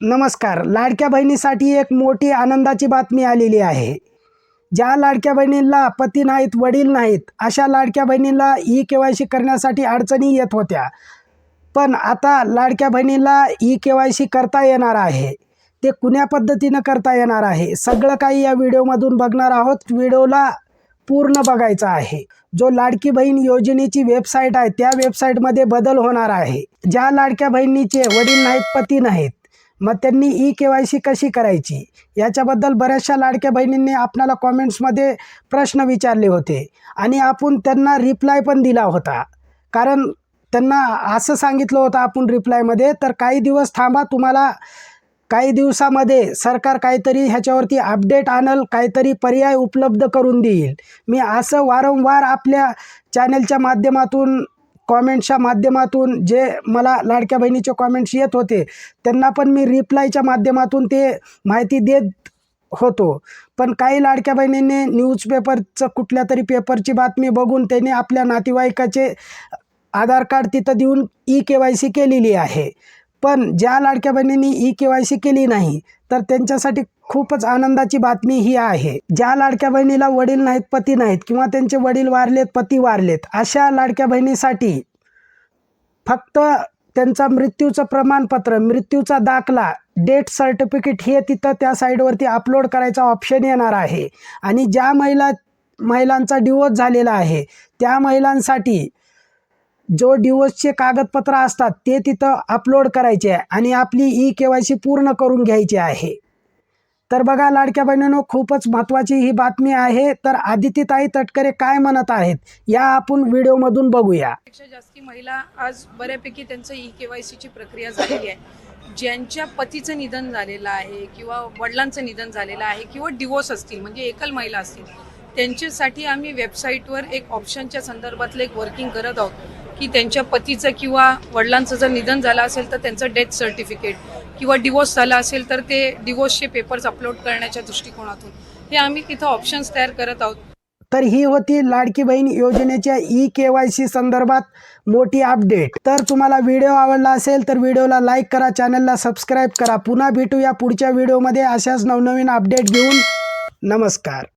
नमस्कार. लाडक्या बहिणीसाठी एक मोठी आनंदाची बातमी आलेली आहे. ज्या लाडक्या बहिणींना पती नाहीत वडील नाहीत अशा लाडक्या बहिणींना ई के वाय सी करण्यासाठी अडचणी येत होत्या. पण आता लाडक्या बहिणीला ई के वाय सी करता येणार आहे. ते कुण्या पद्धतीनं करता येणार आहे? सगळं काही या व्हिडिओमधून बघणार आहोत. व्हिडिओला पूर्ण बघायचा आहे. जो लाडकी बहीण योजनेची वेबसाईट आहे त्या वेबसाईटमध्ये बदल होणार आहे. ज्या लाडक्या बहिणीचे वडील नाहीत पती नाहीत मग त्यांनी ई के वाय सी कशी करायची? याच्याबद्दल बऱ्याचशा लाडक्या बहिणींनी आपणाला कॉमेंट्समध्ये प्रश्न विचारले होते. आणि आपण त्यांना रिप्लाय पण दिला होता. कारण त्यांना असं सांगितलं होतं आपण रिप्लायमध्ये तर काही दिवस थांबा तुम्हाला काही दिवसामध्ये सरकार काहीतरी ह्याच्यावरती अपडेट आणल काहीतरी पर्याय उपलब्ध करून देईल. मी असं वारंवार आपल्या चॅनलच्या माध्यमातून कॉमेंट्सच्या माध्यमातून जे मला लाडक्या बहिणीचे कॉमेंट्स येत होते त्यांना पण मी रिप्लायच्या माध्यमातून ते माहिती देत होतो. पण काही लाडक्या बहिणींनी न्यूजपेपरचं कुठल्या तरी पेपरची बातमी बघून त्यांनी आपल्या नातेवाईकाचे आधार कार्ड तिथं देऊन ई के वाय सी केलेली आहे. पण ज्या लाडक्या बहिणींनी ई के वाय सी केली नाही तर त्यांच्यासाठी खूपच आनंदाची बातमी ही आहे. ज्या लाडक्या बहिणीला वडील नाहीत पती नाहीत किंवा त्यांचे वडील वारलेत पती वारलेत अशा लाडक्या बहिणीसाठी फक्त त्यांचा मृत्यूचं प्रमाणपत्र मृत्यूचा दाखला डेट सर्टिफिकेट हे तिथं त्या साईडवरती अपलोड करायचा ऑप्शन येणार आहे. आणि ज्या महिला महिलांचा डिवोर्स झालेला आहे त्या महिलांसाठी जो डिवोर्सचे कागदपत्र असतात ते तिथं अपलोड करायचे आहे आणि आपली ई के वाय सी पूर्ण करून घ्यायची आहे. तर बघा लाडक्या बहिणीनो खूपच महत्त्वाची ही बातमी आहे. तर आदितीताई तटकरे काय म्हणत आहेत या आपण व्हिडिओमधून बघूया. पेक्षा जास्ती महिला आज बऱ्यापैकी त्यांचं ई के वाय सीची प्रक्रिया झालेली आहे. ज्यांच्या पतीचं निधन झालेलं आहे किंवा वडिलांचं निधन झालेलं आहे किंवा डिवोर्स असतील म्हणजे एकल महिला असतील त्यांच्यासाठी आम्ही वेबसाईटवर एक ऑप्शनच्या संदर्भातलं एक वर्किंग करत आहोत. की त्यांच्या पतीचं किंवा वडिलांचं जर निधन झालं असेल तर त्यांचं डेथ सर्टिफिकेट किंवा डिवोर्स झाला असेल तर ते डिवोर्सचे पेपर्स अपलोड करण्याच्या दृष्टिकोनातून. हे आम्ही तिथं ऑप्शन्स तयार करत आहोत. तर ही होती लाडकी बहीण योजनेच्या ई के वाय सी संदर्भात मोठी अपडेट तर तुम्हाला व्हिडिओ आवडला असेल तर व्हिडिओला लाईक करा चॅनलला सबस्क्राईब करा. पुन्हा भेटूया पुढच्या व्हिडिओमध्ये अशाच नवनवीन अपडेट घेऊन. नमस्कार.